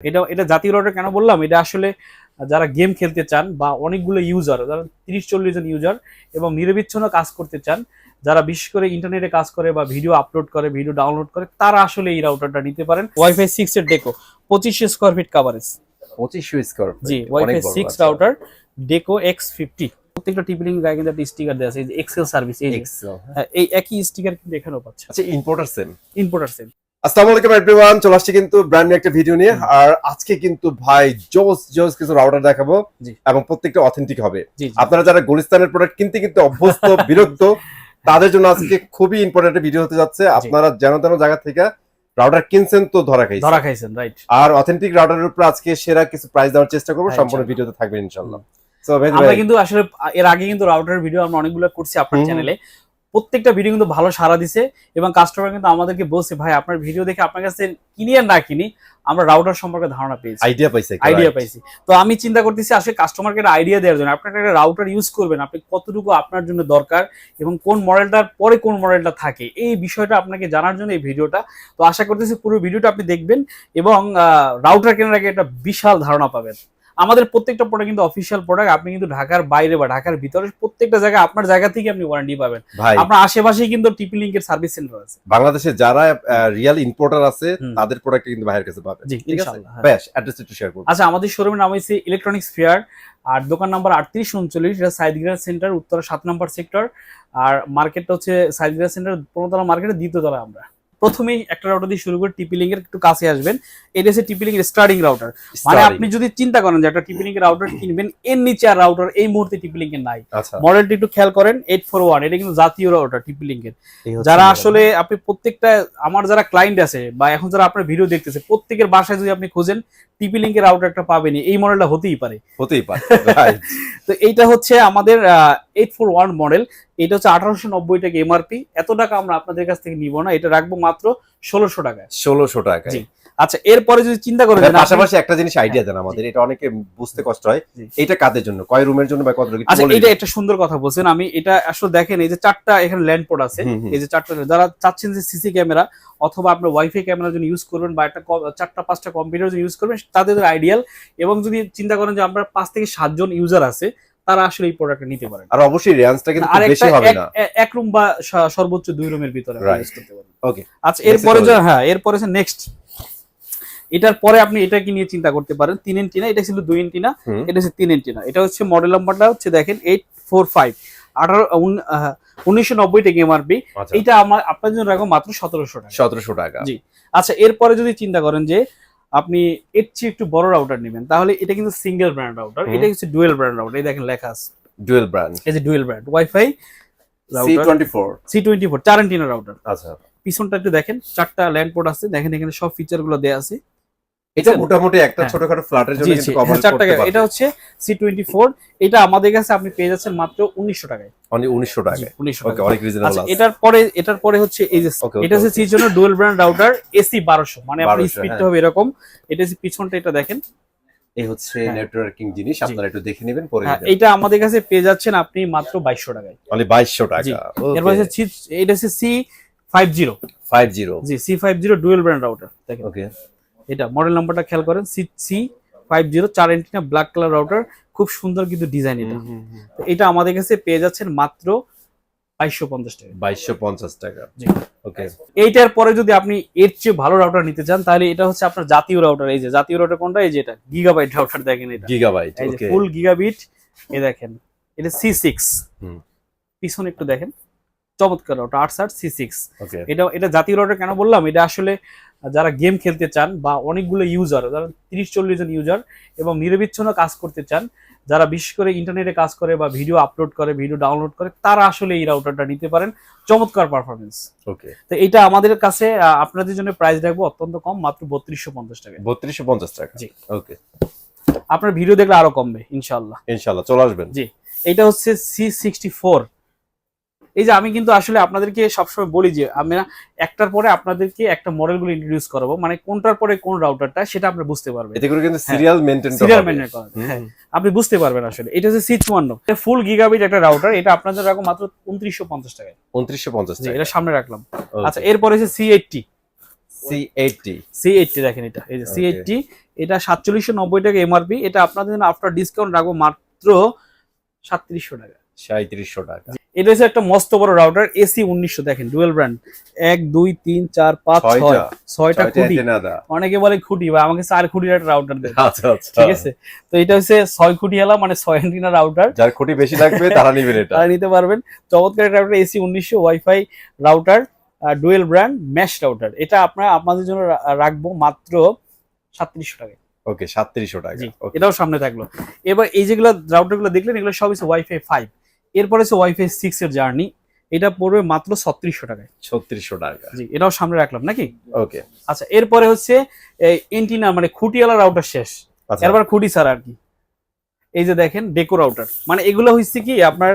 এটা এটা জাতীয় রাউটার কেন বললাম? এটা আসলে যারা গেম খেলতে চান বা অনেকগুলো ইউজার যারা তিরিশ চল্লিশ জন ইউজার এবং নিরবিচ্ছিন্ন কাজ করতে চান যারা বিশেষ করে ইন্টারনেটে কাজ করে বা ভিডিও আপলোড করে ভিডিও ডাউনলোড করে তারা আসলে এই রাউটারটা নিতে পারেন। ওয়াইফাই সিক্স এর ডেকো পঁচিশশো স্কোয়ার ফিট কাভারেজ পঁচিশশো square G wifi six router deco X fifty প্রত্যেকটা টিপিলিং গায়ে কিন্তু একটা স্টিকার দেওয়া আছে এক্সেল সার্ভিস এই হ্যাঁ, এই একই স্টিকার কিন্তু এখানেও পাচ্ছে আচ্ছা ইম্পোর্টার সেম ইম্পোর্টার সেল আসসালামু আলাইকুম চলে আসছি কিন্তু ব্র্যান্ড নিউ একটা ভিডিও নিয়ে। আর আজকে কিন্তু ভাই জোস জোস কিছু রাউটার দেখাবো এবং প্রত্যেকটা অথেন্টিক হবে। আপনারা যারা গুলিস্তানের প্রোডাক্ট কিনতে কিন্তু অভ্যস্ত বিরক্ত তাদের জন্য আজকে খুবই ইম্পর্টেন্ট ভিডিও হতে যাচ্ছে। আপনারা যেন তেন জায়গা থেকে রাউটার কিনছেন তো ধরা খাইছে ধরা খাইছেন রাইট আর অথেন্টিক রাউটারের উপর আজকে সেরা কিছু প্রাইস দেওয়ার চেষ্টা করব। হ্যাঁ, সম্পূর্ণ। ভিডিওতে থাকবে ইনশাল্লাহ। আমরা কিন্তু আসলে এর আগে কিন্তু রাউটার ভিডিও আমরা অনেকগুলো করছি আপনার চ্যানেলে প্রত্যেকটা ভিডিও কিন্তু ভালো সাড়া দিছে এবং কাস্টমার কিন্তু আমাদেরকে বলছে ভাই আপনার ভিডিও দেখে আপনার কাছে কিনি আর না কিনি আমরা রাউটার সম্পর্কে ধারণা পেয়েছি। আইডিয়া পাইছে আইডিয়া পাইছি। তো আমি চিন্তা করতেছি আসলে কাস্টমারকে একটা আইডিয়া দেওয়ার জন্য আপনার একটা রাউটার ইউজ করবেন আপনি কতটুকু আপনার জন্য দরকার এবং কোন মডেলটার পরে কোন মডেলটা থাকে এই বিষয়টা আপনাকে জানার জন্য এই ভিডিওটা তো আশা করতেছি পুরো ভিডিওটা আপনি দেখবেন এবং রাউটার কেনার আগে একটা বিশাল ধারণা পাবেন। আমাদের প্রত্যেকটা প্রোডাক্ট কিন্তু অফিসিয়াল প্রোডাক্ট আপনি কিন্তু ঢাকার বাইরে বা ঢাকার ভিতরে প্রত্যেকটা জায়গায় আপনার জায়গা থেকে আপনি ওয়ারেন্টি পাবেন। আপনার আশেপাশেই কিন্তু টিপি লিঙ্কের সার্ভিস সেন্টার আছে। বাংলাদেশে যারা রিয়েল ইম্পোর্টার আছে তাদের প্রোডাক্ট কিন্তু বাইরের কাছে পাবে ঠিক আছে? হ্যাঁ। বেশ অ্যাড্রেস একটু শেয়ার করুন আচ্ছা আমাদের শোরুমের নাম হচ্ছে ইলেকট্রনিক্স ফেয়ার আর দোকান নাম্বার আটত্রিশ উনচল্লিশ এটা সাইদগিরা সেন্টার উত্তর সাত নম্বর সেক্টর আর মার্কেটটা হচ্ছে সাইদগিরা সেন্টার পনেরোতলা মার্কেটের দ্বিতীয়তলা আমরা। প্রথমেই একটা রাউটার দিয়ে শুরু করে টিপি লিঙ্কের একটু কাছে আসবেন। এটা হচ্ছে টিপি লিঙ্কের স্টার্টিং রাউটার মানে আপনি যদি চিন্তা করেন যে একটা টিপি লিঙ্কের রাউটার কিনবেন এর নিচে আর রাউটার এই মুহূর্তে টিপি লিঙ্কের নাই। আচ্ছা। মডেলটি একটু খেয়াল করেন এইট ফোর ওয়ান এটা কিন্তু জাতীয় রাউটার টিপি হচ্ছে যারা আসলে আপনি প্রত্যেকটা আমার যারা ক্লায়েন্ট আছে বা এখন যারা আপনার ভিডিও দেখতেছে প্রত্যেকের বাসায় যদি আপনি খোঁজেন টিপি লিঙ্কের রাউটার একটা পাবেনই এই মডেলটা হতেই পারে। হতেই পারে। তো এইটা হচ্ছে আমাদের এইট ফোর ওয়ান মডেল এটা হচ্ছে আঠারোশো নব্বই টাকা এমআরপি এত টাকা আমরা আপনাদের কাছ থেকে নিব না এটা রাখব মাত্র ষোলোশো টাকায়। ষোলোশো টাকা আচ্ছা এরপরে যদি চিন্তা করেন পাশাপাশি একটা জিনিস আইডিয়া দেন আমাদের এটা অনেকে বুঝতে কষ্ট হয়। এটা কাদের জন্য? কয় রুমের জন্য বা কত আচ্ছা এটা একটা সুন্দর কথা বলছেন। আমি এটা আসলে দেখেন এই যে চারটা এখানে ল্যান্ড পোর্ট আছে। এই যে চারটা যারা চাচ্ছেন যে সিসি ক্যামেরা অথবা আপনার ওয়াইফাই ক্যামেরা যদি ইউজ করবেন বা একটা চারটা পাঁচটা কম্পিউটার যদি ইউজ করবেন তাদের আইডিয়াল এবং যদি চিন্তা করেন যে আমরা পাঁচ থেকে সাতজন ইউজার আছে তারা আসলে এই প্রোডাক্টটা নিতে পারেন আর অবশ্যই রেঞ্জটা কিন্তু বেশি হবে না। এক রুম বা সর্বোচ্চ দুই রুমের ভিতরে. ইউজ করতে পারবেন ওকে আচ্ছা এরপরে হ্যাঁ এরপরে নেক্সট এটার পরে আপনি এটা কি নিয়ে চিন্তা করতে পারেন। তিন ইঞ্চি না এটা ছিল দুই ইঞ্চি না এটা হচ্ছে তিন ইঞ্চি না এটা হচ্ছে মডেল নাম্বারটা হচ্ছে দেখেন এইট ফোর ফাইভ আঠারো উনিশশো নব্বই টাকা এমআরপি আচ্ছা। এটা আমার আপনার জন্য রাখব মাত্র সতেরোশো টাকা। সতেরোশো টাকা। জি। আচ্ছা এরপরে যদি চিন্তা করেন যে আপনি এর চেয়ে একটু বড় রাউটার নেবেন। তাহলে এটা কিন্তু সিঙ্গেল ব্র্যান্ড রাউটার এটা হচ্ছে ডুয়েল ব্র্যান্ড রাউটার এই দেখেন লেখা আছে। ডুয়েল ব্র্যান্ড এই যে dual brand wifi C twenty four C twenty four চার অ্যান্টেনা রাউটার আচ্ছা। পিছনটা একটু দেখেন চারটা ল্যান্ড পোর্ট আছে দেখেন এখানে সব ফিচারগুলো দেয়া আছে। এটা মোটামুটি একটা হ্যাঁ। ছোটখাটো ফ্ল্যাটের জন্য কিন্তু কভার হ্যাঁ, করতে টাকা এটা হচ্ছে সি টোয়েন্টি ফোর এটা আমাদের কাছে আপনি পেয়ে যাচ্ছেন মাত্র উনিশশো টাকায়। অনলি 1900 টাকা উনিশশো ওকে টাকা অনেক রিজনেবল আচ্ছা আছে। এটার পরে এটার পরে হচ্ছে এই যে এটা হচ্ছে সির জন্য ডুয়েল ব্র্যান্ড রাউটার এসি বারোশো। মানে আপনার স্পিডটা হ্যাঁ। হবে এরকম। এটা হচ্ছে পিছনটা এটা দেখেন। এই হচ্ছে হ্যাঁ। নেটওয়ার্কিং জিনিস। আপনারা একটু দেখে নেবেন পরে হ্যাঁ এটা আমাদের কাছে পেয়ে যাচ্ছেন আপনি মাত্র বাইশশো টাকায়। অনলি 2200 টাকা। এরপর হচ্ছে এটা হচ্ছে C five zero 50 G C five zero dual brand router দেখেন। ওকে এটা মডেল নাম্বারটা খেয়াল করেন সি সি ফাইভ জিরো চার এন্টিনা ব্ল্যাক কালার রাউটার খুব সুন্দর কিন্তু ডিজাইন এটা। এটা আমাদের কাছে পেয়ে যাচ্ছেন মাত্র বাইশশো পঞ্চাশ টাকা। 2250 টাকা। ওকে এইটার পরে যদি আপনি এর চেয়ে ভালো রাউটার নিতে চান তাহলে এটা হচ্ছে আপনার জাতীয় রাউটার এই যে জাতীয় রাউটার কোনটা? এই যে এটা গিগাবাইট রাউটার দেখেন এটা। গিগাবাইট ফুল গিগাবিট এই দেখেন এটা সি সিক্স হুম। পিছনে একটু দেখেন। চমৎকার ওটা আট ষাট সি সিক্স। এটা এটা জাতীয় রাউটার কেন বললাম? এটা আসলে যারা গেম খেলতে চান বা অনেকগুলো ইউজার যারা তিরিশ চল্লিশ জন ইউজার এবং নিরবিচ্ছিন্ন কাজ করতে চান যারা বিশেষ করে ইন্টারনেটে কাজ করে বা ভিডিও আপলোড করে ভিডিও ডাউনলোড করে তারা আসলে এই রাউটারটা নিতে পারেন। চমৎকার পারফরমেন্স ওকে তো এটা আমাদের কাছে আপনাদের জন্য প্রাইস রাখব অত্যন্ত কম মাত্র বত্রিশশো পঞ্চাশ টাকা। 3250 টাকা। জি। ওকে আপনার ভিডিও দেখলে আরও কমবে ইনশাল্লাহ ইনশাল্লাহ চলে আসবেন। জি। এটা হচ্ছে সি সিক্সটি ফোর এই যে আমি কিন্তু আসলে আপনাদেরকে সবসময় বলি যে আমরা একটার পরে আপনাদেরকে একটা মডেলগুলো ইন্ট্রোডিউস করাবো। মানে কোনটার পরে কোন রাউটারটা সেটা আপনি বুঝতে পারবেন। এতে করে কিন্তু সিরিয়াল মেইনটেইন সিরিয়াল মেনটেন করা হ্যাঁ। আপনি বুঝতে পারবেন আসলে। এটা হচ্ছে সি চুয়ান্ন ফুল গিগাবিট একটা রাউটার এটা আপনাদের রাখো মাত্র উনত্রিশশো পঞ্চাশ টাকায়। 2950 জি টাকা এটা সামনে রাখলাম। আচ্ছা এরপরে হচ্ছে C eighty C80 C eighty দেখেন এটা। এই যে সি Okay. এইটটি এটা সাতচল্লিশশো নব্বই টাকা এমআরপি এটা আপনাদের জন্য আফটার ডিসকাউন্ট রাখব মাত্র সাতত্রিশশো টাকা। সাঁত্রিশশো টাকা। এটা হচ্ছে একটা মস্ত বড় রাউটার এসি উনিশশো দেখেন ডুয়েল ব্র্যান্ড এক দুই তিন চার পাঁচ ছয়। ছয়টা। খুঁটি। অনেকে বলে খুঁটি বা আমাকে চার খুঁটির একটা রাউটার দেয় আচ্ছা আচ্ছা। ঠিক আছে? তো এটা হচ্ছে ছয় খুঁটি এলা মানে ছয় অ্যান্টিনা রাউটার যার খুঁটি বেশি লাগবে তারা নিবেন এটা। তারা নিতে পারবেন। চমৎকার একটা রাউটার এসি উনিশশো wifi router dual brand mesh router এটা আপনারা আপনাদের জন্য রাখব মাত্র সাতত্রিশশো টাকা ওকে সাতত্রিশশো টাকা। এটাও সামনে থাকল। এবার এই যেগুলো রাউটারগুলো দেখলেন এগুলো সব হচ্ছে ওয়াইফাই ফাইভ এরপরে হচ্ছে ওয়াইফাই সিক্স এর জার্নি এটা পড়বে মাত্র ছত্রিশশো টাকায়। ছত্রিশশো টাকা। জি এটাও সামনে রাখলাম নাকি? ওকে আচ্ছা এরপরে হচ্ছে এই এন্টিনা মানে খুঁটিওয়ালা রাউটার শেষ। আচ্ছা। এরপর খুঁটি ছাড়া আর কি। এই যে দেখেন ডেকো রাউটার মানে এগুলো হচ্ছে কি আপনার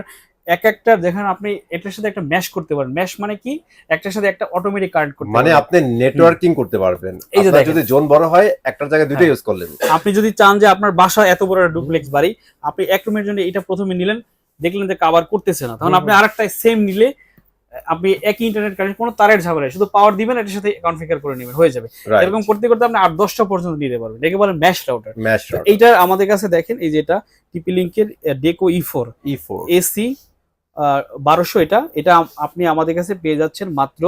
এক একটা দেখেন আপনি এটার সাথে একটা ম্যাশ করতে পারেন। ম্যাশ মানে কি একটার সাথে একটা অটোমেটিক কানেক্ট করতে মানে আপনি নেটওয়ার্কিং করতে পারবেন। এই যে। যদি জোন বড় হয় একটার জায়গায় দুটো হ্যাঁ। ইউজ করলেন। আপনি যদি চান যে আপনার বাসা এত বড় একটা ডুপ্লেক্স বাড়ি আপনি এক রুমের জন্য এটা প্রথমে নিলেন। দেখলেন যে কাভার করতেছে না তখন আপনি আরেকটা সেম নিলে আপনি একই ইন্টারনেট কানেক্ট কোনো তারের ঝামেলা শুধু পাওয়ার দিবেন এটার সাথে কনফিগার করে নেবেন হয়ে যাবে। এরকম করতে করতে আপনি আট দশটা পর্যন্ত নিতে পারবেন একে বলেন ম্যাশ রাউটার এইটা আমাদের কাছে দেখেন এই যেটা টিপি লিঙ্কের deco E four E four AC বারোশো এটা এটা আপনি আমাদের কাছে পেয়ে যাচ্ছেন মাত্র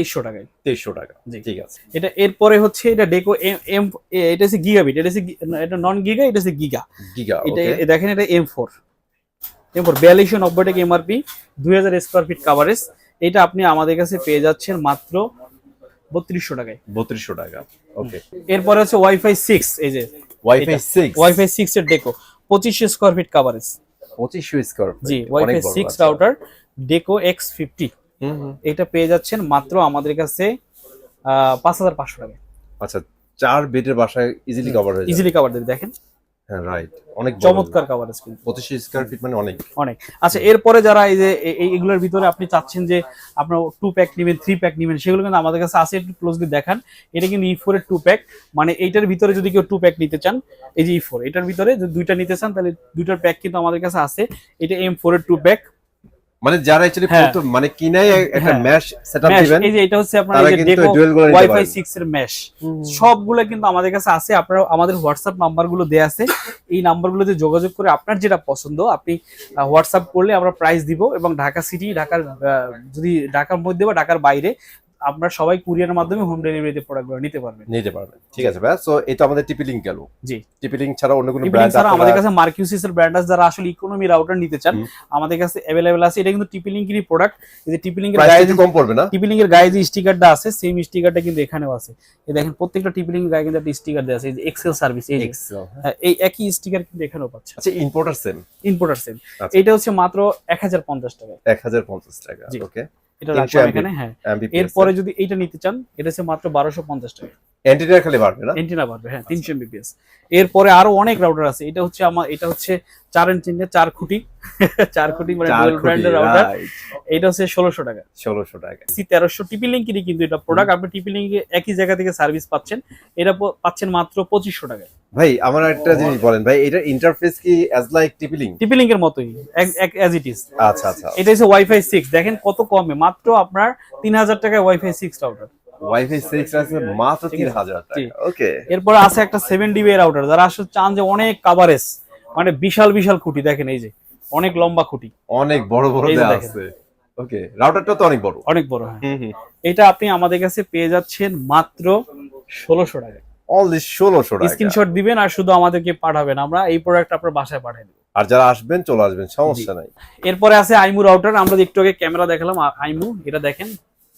তেইশশো টাকায়। তেইশশো টাকা। জি। ঠিক আছে। এটা এরপরে হচ্ছে এটা ডেকো এম এম এটা হচ্ছে গিগাবিট এটা হচ্ছে এটা নন গিগা এটা হচ্ছে গিগা। গিগা এটা দেখেন এটা এম ফোর। এম ফোর বিয়াল্লিশশো নব্বই টাকা এমআরপি দুই হাজার স্কোয়ার ফিট কাভারেজ এটা আপনি আমাদের কাছে পেয়ে যাচ্ছেন মাত্র বত্রিশশো টাকায়। বত্রিশশো টাকা ওকে। এরপরে হচ্ছে ওয়াইফাই সিক্স এই যে ওয়াইফাই সিক্স? ওয়াইফাই সিক্স এর ডেকো পঁচিশশো স্কোয়ার ফিট কাভারেজ পঁচিশশো square G wifi six router deco X fifty এটা পেয়ে যাচ্ছেন মাত্র আমাদের কাছে পাঁচ হাজার পাঁচশো টাকা। আচ্ছা চার বেডের বাসায় ইজিলি কভার হয়ে ইজিলি কাভার দেবে দেখেন। হ্যাঁ রাইট অনেক চমৎকার কাভারেজ কিন্তু। পঁচিশশো স্কোয়ার ফিট মানে অনেক। অনেক। আচ্ছা এরপরে যারা এই যে ভিতরে আপনি চাচ্ছেন যে আপনার টু প্যাক নেবেন থ্রি প্যাক নেবেন সেগুলো কিন্তু আমাদের কাছে আছে একটু ক্লোজলি দেখান। এটা কিন্তু ই ফোর এর টু প্যাক মানে এইটার ভিতরে যদি কেউ টু প্যাক নিতে চান এই যে ই ফোর এটার ভিতরে যদি দুইটা নিতে চান তাহলে দুইটার প্যাক কিন্তু আমাদের কাছে আছে। এটা এম ফোর এর টু প্যাক মানে যারা অ্যাকচুয়ালি হ্যাঁ। মানে কিনাই একটা মেশ সেটআপ দিবেন এই যে এটা হচ্ছে আপনার এই যে ডেকো ওয়াইফাই পারেন সিক্স এর ম্যাশ সবগুলো কিন্তু আমাদের কাছে আছে। আপনারা আমাদের হোয়াটসঅ্যাপ নাম্বারগুলো দেওয়া আছে। এই নাম্বারগুলোতে যোগাযোগ করে আপনার যেটা পছন্দ আপনি হোয়াটসঅ্যাপ করলে আমরা প্রাইস দিব এবং ঢাকা সিটি ঢাকার আহ, যদি ঢাকার মধ্যে বা ঢাকার বাইরে আপনারা সবাই কুরিয়ারের মাধ্যমে হোম ডেলিভারিতে প্রোডাক্টগুলো নিতে পারবেন। নিতে পারবেন। ঠিক আছে ভাই সো এটা আমাদের টিপি লিংক গেল। জি। টিপি লিংক ছাড়া অন্য কোনো ব্র্যান্ড ছাড়া আমাদের কাছে মার্কিউসিস এর ব্র্যান্ড আছে যারা আসলে ইকোনমি রাউটার নিতে চান আমাদের কাছে অ্যাভেলেবেল আছে। এটা কিন্তু টিপি লিঙ্কেরই প্রোডাক্ট এই যে টিপি প্রাইস গায়ে একটু কম পড়বে না? টিপি লিঙ্কের গায়ে যে স্টিকারটা আছে সেম স্টিকারটা কিন্তু এখানেও আছে। এই দেখেন প্রত্যেকটা টিপি লিঙ্কের গায়ে কিন্তু একটা স্টিকার দেওয়া আছে। এই যে এক্সেল সার্ভিস এই যে। Excel, হ্যাঁ। হ্যাঁ, এই একই স্টিকার কিন্তু এখানেও পাচ্ছে। আচ্ছা ইম্পোর্টার সেম ইম্পোর্টার আচ্ছা। এটা হচ্ছে মাত্র এক হাজার পঞ্চাশ টাকা এক হাজার পঞ্চাশ টাকা জি। ওকে এটা 300 রাখলাম এখানে হ্যাঁ। এরপরে যদি এইটা নিতে চান এটা হচ্ছে মাত্র বারোশো পঞ্চাশ টাকা। অ্যান্টিনার খালি বাড়বে না? এন্টিনা পারবে হ্যাঁ তিনশো এমবিপিএস এরপরে আরও অনেক রাউটার আছে। এটা হচ্ছে আমার এটা হচ্ছে চার ইঞ্চিনের চার খুঁটি। চার খুঁটি মানে ডুয়াল ব্র্যান্ডের রাউটার এটা হচ্ছে ষোলোশো টাকা। ষোলোশো টাকা। সি তেরোশো টিপি লিঙ্কেরই কিন্তু এটা প্রোডাক্ট আপনি টিপি লিঙ্কে একই জায়গা থেকে সার্ভিস পাচ্ছেন। এটা পাচ্ছেন মাত্র পঁচিশশো টাকায়। ভাই আমার একটা জিনিস বলেন। ভাই এটা ইন্টারফেস কি as like TP link TP লিঙ্কের মতোই অ্যাজ ইট ইজ আচ্ছা আচ্ছা। এটা হচ্ছে ওয়াইফাই সিক্স দেখেন কত কমে মাত্র আপনার তিন হাজার টাকায় wifi six router wifi six আছে মাত্র ঠিক তিন আছে। হাজার জি। টাকা ওকে এরপর আছে একটা সেভেন ডিবি রাউটার যারা আসলে চান যে অনেক কাভারেজ মানে বিশাল বিশাল খুঁটি দেখেন এই যে অনেক লম্বা খুঁটি। অনেক বড় বড় দেয়া আছে। ওকে রাউটারটা তো অনেক বড়। অনেক বড় হ্যাঁ। এটা আপনি আমাদের কাছে পেয়ে যাচ্ছেন মাত্র ষোলোশো টাকা অনলি ষোলোশো স্ক্রিনশট দিবেন আর শুধু আমাদেরকে পাঠাবেন। আমরা এই প্রোডাক্ট আপনার বাসায় পাঠিয়ে দেবো। আর যারা আসবেন চলে আসবেন সমস্যা নাই। এরপরে আছে আইমু রাউটার আমরা একটু আগে ক্যামেরা দেখালাম। আইমু এটা দেখেন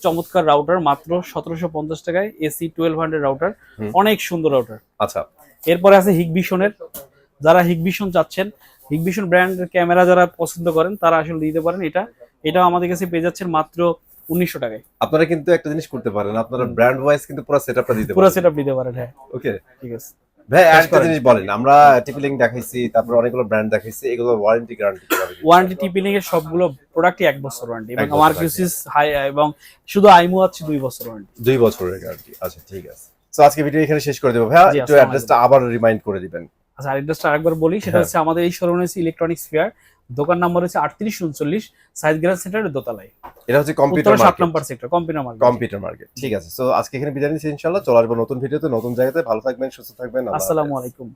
চমৎকার রাউটার মাত্র সতেরোশো পঞ্চাশ টাকায় এসি টুয়েলভ হান্ড্রেড রাউটার অনেক সুন্দর রাউটার আচ্ছা। এরপরে আছে হিগভিশনের যারা হিগভিশন চাচ্ছেন হিগভিশন ব্র্যান্ডের ক্যামেরা যারা পছন্দ করেন তারা আসলে দিতে পারেন এটা। এটাও আমাদের কাছে পেয়ে যাচ্ছেন মাত্র উনিশশো টাকায়। আপনারা কিন্তু একটা জিনিস করতে পারেন আপনারা ব্র্যান্ড ওয়াইজ কিন্তু পুরো সেটআপটা দিতে পুরো সেট আপ দিতে পারেন হ্যাঁ। ওকে ঠিক আছে। ভাই একটা জিনিস বলেন আমরা টিপি দেখাইছি তারপর অনেকগুলো ব্র্যান্ড দেখাইছি এগুলো ওয়ারেন্টি গ্যারান্টি ওয়ারেন্টি টিপিলিং এর সবগুলো প্রোডাক্টই এক বছর ওয়ারেন্টি এবং আমার warranty। হাই এবং শুধু আইমু আছে দুই বছর ওয়ারেন্টি দুই বছরের গ্যারান্টি আচ্ছা ঠিক আছে। আজকে ভিডিও এখানে শেষ করে দেবো। একটু অ্যাড্রেসটা আবার রিমাইন্ড করে দিবেন। আচ্ছা অ্যাড্রেসটা আরেকবার বলি সেটা হ্যাঁ। হচ্ছে আমাদের এই শোরুম হচ্ছে ইলেকট্রনিক্স ফেয়ার দোকান নাম্বার হচ্ছে আটত্রিশ উনচল্লিশ সাইজ গ্রাস সেন্টারের দোতলায়। এটা হচ্ছে কম্পিউটার সাত নম্বর sector computer market computer market ঠিক আছে। তো আজকে এখানে বিদায় নিচ্ছি ইনশাল্লাহ। চলে আসব নতুন ভিডিওতে নতুন জায়গাতে। ভালো থাকবেন সুস্থ থাকবেন। আসসালামু আলাইকুম।